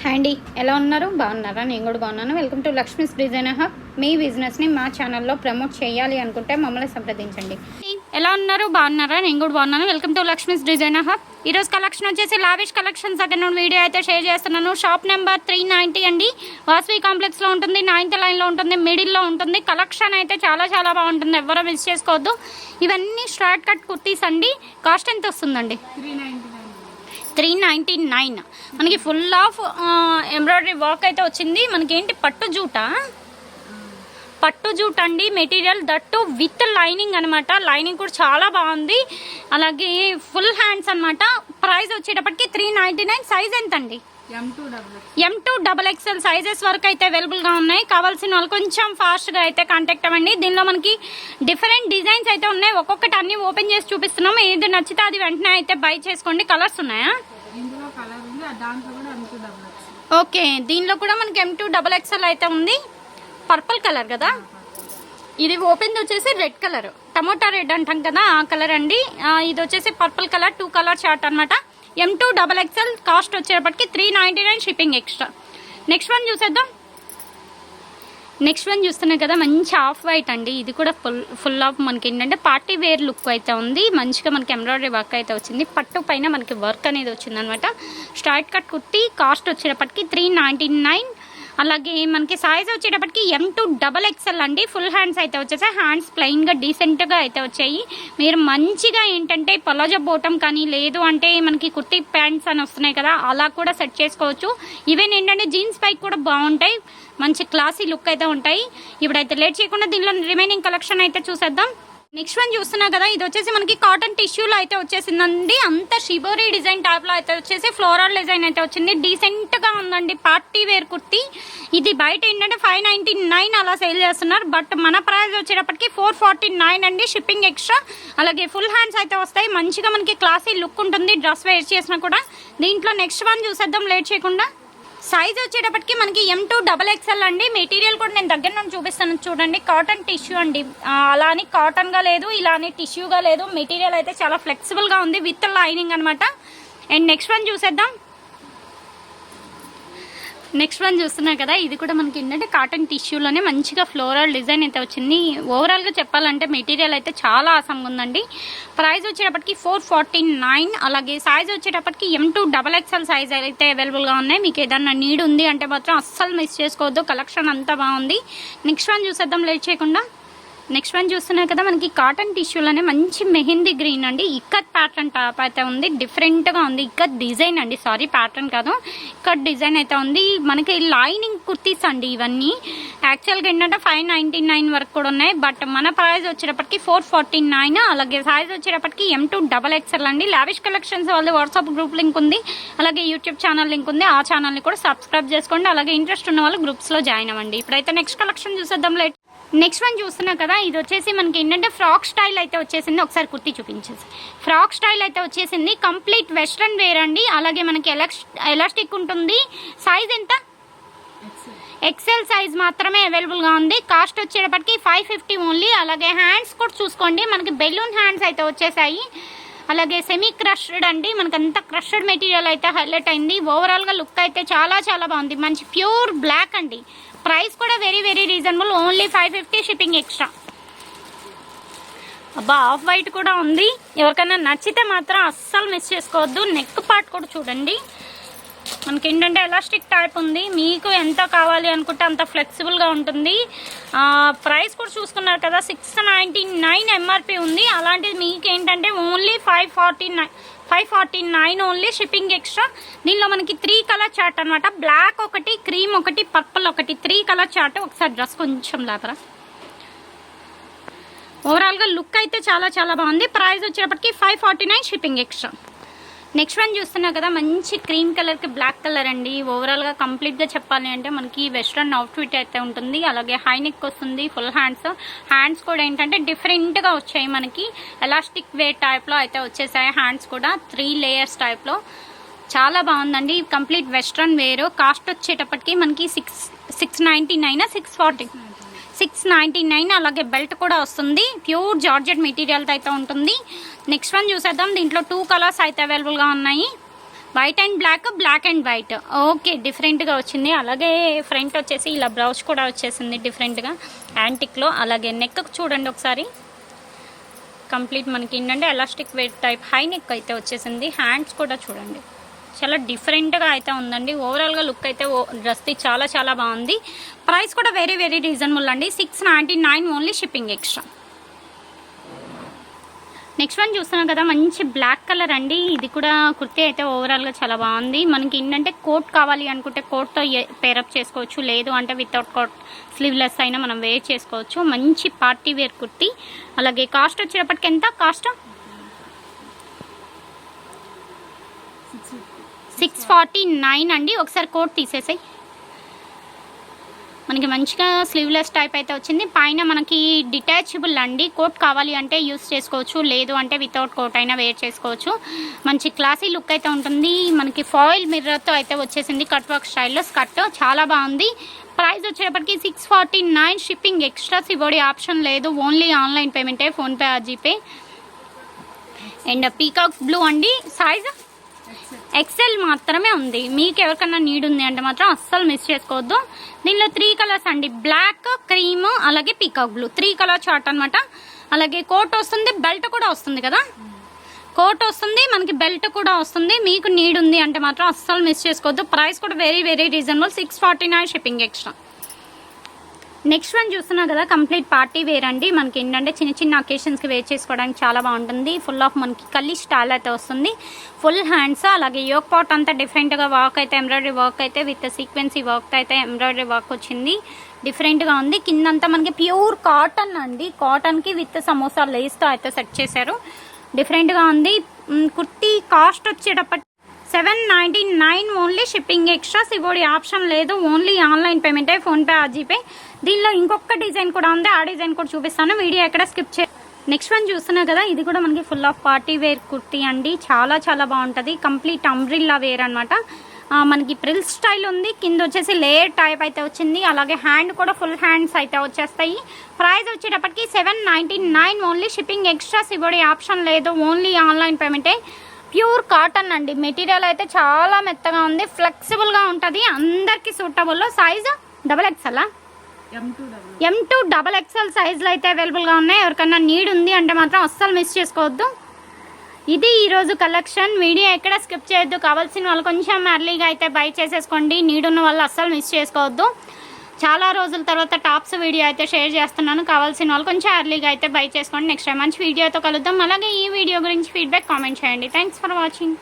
Hi అండి. ఎలా ఉన్నారు? బాగున్నారా? నేను కూడా బాగున్నాను. Welcome to Lakshmi's design hub మీ బిజినెస్ని మా ఛానల్లో ప్రమోట్ చేయాలి అనుకుంటే మమ్మల్ని సంప్రదించండి. ఎలా ఉన్నారు? బాగున్నారా? నేను కూడా బాగున్నాను. Welcome to Lakshmi's design hub ఈరోజు కలెక్షన్ వచ్చేసి లావిష్ కలెక్షన్ సెకండ్ వీడియో అయితే షేర్ చేస్తున్నాను. షాప్ నెంబర్ త్రీ నైంటీ అండి. వాసవి కాంప్లెక్స్లో ఉంటుంది నైన్త్ లైన్లో ఉంటుంది మిడిల్లో ఉంటుంది. కలెక్షన్ అయితే చాలా చాలా బాగుంటుంది. ఎవరో మిస్ చేసుకోవద్దు. ఇవన్నీ షార్ట్ కట్ కుర్తీస్ అండి. కాస్ట్ ఎంత వస్తుందండి? Three three ninety nine. మనకి ఫుల్ ఆఫ్ ఎంబ్రాయిడరీ వర్క్ అయితే వచ్చింది. మనకి ఏంటి పట్టు జూట? పట్టు జూట్ అండి మెటీరియల్ దట్టు విత్ లైనింగ్ అనమాట లైనింగ్ కూడా చాలా బాగుంది. అలాగే ఫుల్ హ్యాండ్స్ అనమాట ప్రైస్ వచ్చేటప్పటికి త్రీ నైంటీ నైన్. సైజ్ ఎంత అండి M two double XL sizes వరకు అయితే అవైలబుల్గా ఉన్నాయి. కావాల్సిన వాళ్ళు కొంచెం ఫాస్ట్గా అయితే కాంటాక్ట్ అవ్వండి. దీనిలో మనకి డిఫరెంట్ డిజైన్స్ అయితే ఉన్నాయి. ఒక్కొక్కటి అన్ని ఓపెన్ చేసి చూపిస్తున్నాం ఏది నచ్చితే అది వెంటనే అయితే బై చేసుకోండి. కలర్స్ ఉన్నాయా? ఓకే. దీనిలో కూడా మనకి ఎం టూ డబల్ ఎక్స్ఎల్ అయితే ఉంది. పర్పుల్ కలర్ కదా? ఇది ఓపెన్ వచ్చేసి రెడ్ కలర్ టమోటా రెడ్ అంటాం కదా ఆ కలర్ అండి. ఇది వచ్చేసి purple colour two colour short అనమాట M two double XL cost వచ్చేటప్పటికి three ninety nine shipping extra next one చూసేద్దాం. నెక్స్ట్ వన్ చూస్తున్నాం కదా మంచి ఆఫ్ వైట్ అండి. ఇది కూడా ఫుల్ ఫుల్ ఆఫ్ మనకి ఏంటంటే పార్టీ వేర్ లుక్ అయితే ఉంది. మంచిగా మనకి ఎంబ్రాయిడరీ వర్క్ అయితే వచ్చింది. పట్టు పైన మనకి వర్క్ అనేది వచ్చింది అనమాట స్ట్రైట్ కట్ కుట్టి కాస్ట్ వచ్చేటప్పటికి త్రీ నైంటీ నైన్ అలాగే మనకి సైజ్ వచ్చేటప్పటికి ఎం టూ డబల్ ఎక్స్ఎల్ అండి. ఫుల్ హ్యాండ్స్ అయితే వచ్చేసాయి హ్యాండ్స్ ప్లెయిన్గా డీసెంట్గా అయితే వచ్చాయి. మీరు మంచిగా ఏంటంటే పొలాజో బోటం కానీ లేదు అంటే మనకి కుర్తీ ప్యాంట్స్ అని వస్తున్నాయి కదా అలా కూడా సెట్ చేసుకోవచ్చు. ఈవెన్ ఏంటంటే జీన్స్ పైకి కూడా బాగుంటాయి. మంచి క్లాసీ లుక్ అయితే ఉంటాయి. ఇప్పుడైతే లేట్ చేయకుండా దీనిలో రిమైనింగ్ కలెక్షన్ అయితే చూసేద్దాం. నెక్స్ట్ వన్ చూస్తున్నా కదా ఇది వచ్చేసి మనకి కాటన్ టిష్యూలో అయితే వచ్చేసిందండి. అంత షిబోరీ డిజైన్ టైప్లో అయితే వచ్చేసి ఫ్లోరల్ డిజైన్ అయితే వచ్చింది. డీసెంట్గా ఉందండి పార్టీ వేర్ కుర్తి. ఇది బయట ఏంటంటే ఫైవ్ నైంటీ నైన్ అలా సేల్ చేస్తున్నారు. బట్ మన ప్రైస్ వచ్చేటప్పటికి ఫోర్ ఫార్టీ నైన్ అండి షిప్పింగ్ ఎక్స్ట్రా అలాగే ఫుల్ హ్యాండ్స్ అయితే వస్తాయి. మంచిగా మనకి క్లాసీ లుక్ ఉంటుంది డ్రెస్ వేర్ చేసినా కూడా. దీంట్లో నెక్స్ట్ వన్ చూసేద్దాం లేట్ చేయకుండా. సైజ్ వచ్చేటప్పటికి మనకి ఎం టూ డబల్ ఎక్స్ఎల్ అండి. మెటీరియల్ కూడా నేను దగ్గర నుండి చూపిస్తాను. చూడండి కాటన్ టిష్యూ అండి. అలా అని కాటన్గా లేదు ఇలా అని టిష్యూగా లేదు. మెటీరియల్ అయితే చాలా ఫ్లెక్సిబుల్గా ఉంది విత్ లైనింగ్ అనమాట అండ్ నెక్స్ట్ వన్ చూసేద్దాం. నెక్స్ట్ వన్ చూస్తున్నారు కదా ఇది కూడా మనకి ఏంటంటే కాటన్ టిష్యూలోనే మంచిగా ఫ్లోరల్ డిజైన్ అయితే వచ్చింది. ఓవరాల్గా చెప్పాలంటే మెటీరియల్ అయితే చాలా ఆసంగా ఉందండి. ప్రైస్ వచ్చేటప్పటికి ఫోర్ ఫార్టీ నైన్ అలాగే సైజ్ వచ్చేటప్పటికి M to double XL size అయితే అవైలబుల్గా ఉన్నాయి. మీకు ఏదన్నా నీడ్ ఉంది అంటే మాత్రం అస్సలు మిస్ చేసుకోవద్దు. కలెక్షన్ అంతా బాగుంది. నెక్స్ట్ వన్ చూసేద్దాం లేట్ చేయకుండా. నెక్స్ట్ వన్ చూస్తున్నారు కదా మనకి కాటన్ టిష్యూలోనే మంచి మెహందీ గ్రీన్ అండి. ఇక్కత్ ప్యాటర్న్ టాప్ అయితే ఉంది డిఫరెంట్గా ఉంది. ఇక్కత్ డిజైన్ అండి సారీ ప్యాటర్న్ కాదు. ఇక్కత్ డిజైన్ అయితే ఉంది. మనకి లైనింగ్ కుర్తీస్ అండి ఇవన్నీ. యాక్చువల్గా ఏంటంటే ఫైవ్ నైంటీ నైన్ వరకు కూడా ఉన్నాయి. బట్ మన ప్రైస్ వచ్చేటప్పటికి ఫోర్ ఫార్టీ నైన్ అలాగే సైజ్ వచ్చేటప్పటికి ఎం టూ డబల్ ఎక్స్ఎల్ అండి. లావిష్ కలెక్షన్స్ వాళ్ళది వాట్సాప్ గ్రూప్ లింక్ ఉంది. అలాగే యూట్యూబ్ ఛానల్ లింక్ ఉంది. ఆ ఛానల్ని కూడా సబ్స్క్రైబ్ చేసుకోండి. అలాగే ఇంట్రెస్ట్ ఉన్న వాళ్ళు గ్రూప్స్లో జాయిన్ అవ్వండి. ఇప్పుడైతే నెక్స్ట్ కలెక్షన్ చూసేద్దాం. లేట్ నెక్స్ట్ వన్ చూస్తున్నాం కదా ఇది వచ్చేసి మనకి ఏంటంటే ఫ్రాక్ స్టైల్ అయితే వచ్చేసింది. ఒకసారి కుర్తి చూపించేసి. ఫ్రాక్ స్టైల్ అయితే వచ్చేసింది. కంప్లీట్ వెస్ట్రన్ వేర్ అండి. అలాగే మనకి ఎలాక్స్ ఎలాస్టిక్ ఉంటుంది. సైజ్ ఎంత? ఎక్సెల్ సైజ్ మాత్రమే అవైలబుల్గా ఉంది. కాస్ట్ వచ్చేటప్పటికి ఫైవ్ ఫిఫ్టీ ఓన్లీ అలాగే హ్యాండ్స్ కూడా చూసుకోండి. మనకి బెలూన్ హ్యాండ్స్ అయితే వచ్చేసాయి. అలాగే సెమీ క్రష్డ్ అండి. మనకి అంత క్రష్డ్ మెటీరియల్ అయితే హైలైట్ అయింది. ఓవరాల్గా లుక్ అయితే చాలా చాలా బాగుంది. మంచి ప్యూర్ బ్లాక్ అండి. ప్రైస్ కూడా very very reasonable. Only five fifty shipping extra. అబ్బా ఆఫ్ వైట్ కూడా ఉంది. ఎవరికైనా నచ్చితే మాత్రం అస్సలు మిస్ చేసుకోవద్దు. నెక్ పార్ట్ కూడా చూడండి. మనకి ఏంటంటే ఎలాస్టిక్ టైప్ ఉంది. మీకు ఎంత కావాలి అనుకుంటే అంత ఫ్లెక్సిబుల్గా ఉంటుంది. ప్రైస్ కూడా చూసుకున్నారు కదా. సిక్స్ నైంటీ నైన్ ఎంఆర్పి ఉంది. అలాంటిది మీకు ఏంటంటే only five forty nine five forty nine only shipping extra. దీనిలో మనకి త్రీ కలర్ చార్ట్ అనమాట బ్లాక్ ఒకటి క్రీమ్ ఒకటి పర్పుల్ ఒకటి. త్రీ కలర్ చార్ట్ ఒకసారి డ్రెస్ కొంచెం లేపరా. ఓవరాల్గా లుక్ అయితే చాలా చాలా బాగుంది. ప్రైస్ వచ్చేటప్పటికి five forty nine shipping extra. Next one చూస్తున్నా కదా మంచి క్రీమ్ కలర్కి బ్లాక్ కలర్ అండి. ఓవరాల్గా కంప్లీట్గా చెప్పాలి అంటే మనకి వెస్ట్రన్ అవుట్ఫిట్ అయితే ఉంటుంది. అలాగే హై నెక్ వస్తుంది ఫుల్ హ్యాండ్స్ హ్యాండ్స్ కూడా ఏంటంటే డిఫరెంట్గా వచ్చాయి మనకి. ఎలాస్టిక్ వే టైప్లో అయితే వచ్చేసాయి హ్యాండ్స్ కూడా త్రీ లేయర్స్ టైప్లో చాలా బాగుందండి. కంప్లీట్ వెస్ట్రన్ వేరు కాస్ట్ వచ్చేటప్పటికి మనకి six six ninety nine six forty six ninety nine అలాగే బెల్ట్ కూడా వస్తుంది. ప్యూర్ జార్జెట్ మెటీరియల్ అయితే ఉంటుంది. నెక్స్ట్ వన్ చూసేద్దాం. దీంట్లో టూ కలర్స్ అయితే అవైలబుల్గా ఉన్నాయి. White and black black and white okay డిఫరెంట్గా వచ్చింది. అలాగే ఫ్రంట్ వచ్చేసి ఇలా బ్లౌజ్ కూడా వచ్చేసింది డిఫరెంట్గా యాంటిక్లో అలాగే నెక్ చూడండి ఒకసారి. కంప్లీట్ మనకి ఏంటంటే elastic weight type high neck అయితే వచ్చేసింది. హ్యాండ్స్ కూడా చూడండి. చాలా డిఫరెంట్గా అయితే ఉందండి. ఓవరాల్గా లుక్ అయితే డ్రెస్ది చాలా చాలా బాగుంది. ప్రైస్ కూడా వెరీ వెరీ రీజనబుల్ అండి. Six ninety nine only shipping extra next one చూస్తున్నాం కదా మంచి బ్లాక్ కలర్ అండి. ఇది కూడా కుర్తి అయితే ఓవరాల్గా చాలా బాగుంది. మనకి ఏంటంటే కోట్ కావాలి అనుకుంటే కోట్తో పేరప్ చేసుకోవచ్చు. లేదు అంటే వితౌట్ కోట్ స్లీవ్లెస్ అయినా మనం వేర్ చేసుకోవచ్చు. మంచి పార్టీ వేర్ కుర్తి. అలాగే కాస్ట్ వచ్చేటప్పటికి ఎంత కాస్ట్ సిక్స్ ఫార్టీ నైన్ అండి. ఒకసారి కోట్ తీసేసాయి. మనకి మంచిగా స్లీవ్లెస్ టైప్ అయితే వచ్చింది. పైన మనకి డిటాచబుల్ అండి. కోట్ కావాలి అంటే యూస్ చేసుకోవచ్చు. లేదు అంటే వితౌట్ కోట్ అయినా వేర్ చేసుకోవచ్చు. మంచి క్లాసీ లుక్ అయితే ఉంటుంది. మనకి ఫాయిల్ మిర్రర్తో అయితే వచ్చేసింది. కట్ వర్క్ స్టైల్లో స్కర్ట్. చాలా బాగుంది. ప్రైస్ వచ్చేటప్పటికి six forty nine. Shipping extra COD option లేదు. Only online పేమెంటే PhonePe GPay and peacock blue అండి. సైజ్? ఎక్సెల్ మాత్రమే ఉంది. మీకు ఎవరికన్నా నీడ్ ఉంది అంటే మాత్రం అస్సలు మిస్ చేసుకోవద్దు. దీనిలో త్రీ కలర్స్ అండి. బ్లాక్ క్రీమ్ అలాగే peacock blue three colour chart అన్నమాట. అలాగే కోట్ వస్తుంది బెల్ట్ కూడా వస్తుంది కదా? కోట్ వస్తుంది మనకి బెల్ట్ కూడా వస్తుంది. మీకు నీడ్ ఉంది అంటే మాత్రం అస్సలు మిస్ చేసుకోవద్దు. ప్రైస్ కూడా very very reasonable six forty nine shipping extra next one చూస్తున్నాం కదా కంప్లీట్ పార్టీ వేర్ అండి. మనకి ఏంటంటే చిన్న చిన్న అకేషన్స్కి వేర్ చేసుకోవడానికి చాలా బాగుంటుంది. ఫుల్ ఆఫ్ మనకి కల్లి స్టాల్ అయితే వస్తుంది. ఫుల్ హ్యాండ్స్ అలాగే యోక్ పాట్ అంతా డిఫరెంట్గా వర్క్ అయితే ఎంబ్రాయిడరీ వర్క్ అయితే విత్ సీక్వెన్సీ వర్క్ అయితే ఎంబ్రాయిడరీ వర్క్ వచ్చింది. డిఫరెంట్గా ఉంది. కిందంతా మనకి ప్యూర్ కాటన్ అండి. కాటన్కి విత్ సమోసా లేస్తో అయితే సెట్ చేశారు. డిఫరెంట్గా ఉంది. Kurti kurti cost వచ్చేటప్పటి seven ninety nine only shipping extra COD option లేదు. ఓన్లీ ఆన్లైన్ పేమెంటే ఫోన్పే జీపే దీనిలో ఇంకొక డిజైన్ కూడా ఉంది. ఆ డిజైన్ కూడా చూపిస్తాను. వీడియో ఎక్కడ స్కిప్ చే నెక్స్ట్ వన్ చూస్తున్నా కదా ఇది కూడా మనకి full of party wear kurti అండి. చాలా చాలా బాగుంటుంది. కంప్లీట్ అంబ్రిల్లా వేర్ అనమాట మనకి ప్రిల్ స్టైల్ ఉంది. కింద వచ్చేసి లేయర్ టైప్ అయితే వచ్చింది. అలాగే హ్యాండ్ కూడా ఫుల్ హ్యాండ్స్ అయితే వచ్చేస్తాయి. ప్రైస్ వచ్చేటప్పటికి seven ninety nine only shipping extra COD option లేదు. ఓన్లీ ఆన్లైన్ పేమెంటే ప్యూర్ కాటన్ అండి. మెటీరియల్ అయితే చాలా మెత్తగా ఉంది. ఫ్లెక్సిబుల్గా ఉంటుంది. అందరికీ సూటబుల్లో size double XL M to double XL సైజులు అయితే అవైలబుల్గా ఉన్నాయి. ఎవరికన్నా నీడ్ ఉంది అంటే మాత్రం అస్సలు మిస్ చేసుకోవద్దు. ఇది ఈరోజు కలెక్షన్ వీడియో ఎక్కడ స్కిప్ చేయొద్దు. కావాల్సిన వాళ్ళు కొంచెం ఎర్లీగా అయితే బై చేసేసుకోండి. నీడ్ ఉన్న వాళ్ళు అస్సలు మిస్ చేసుకోవద్దు. చాలా రోజుల తర్వాత టాప్స్ వీడియో అయితే షేర్ చేస్తున్నాను. కావాల్సిన వాళ్ళు కొంచెం ఎర్లీగా అయితే బై చేసుకోండి. నెక్స్ట్ టైం మంచి వీడియోతో కలుద్దాం. అలాగే ఈ వీడియో గురించి ఫీడ్బ్యాక్ కామెంట్ చేయండి. Thanks for watching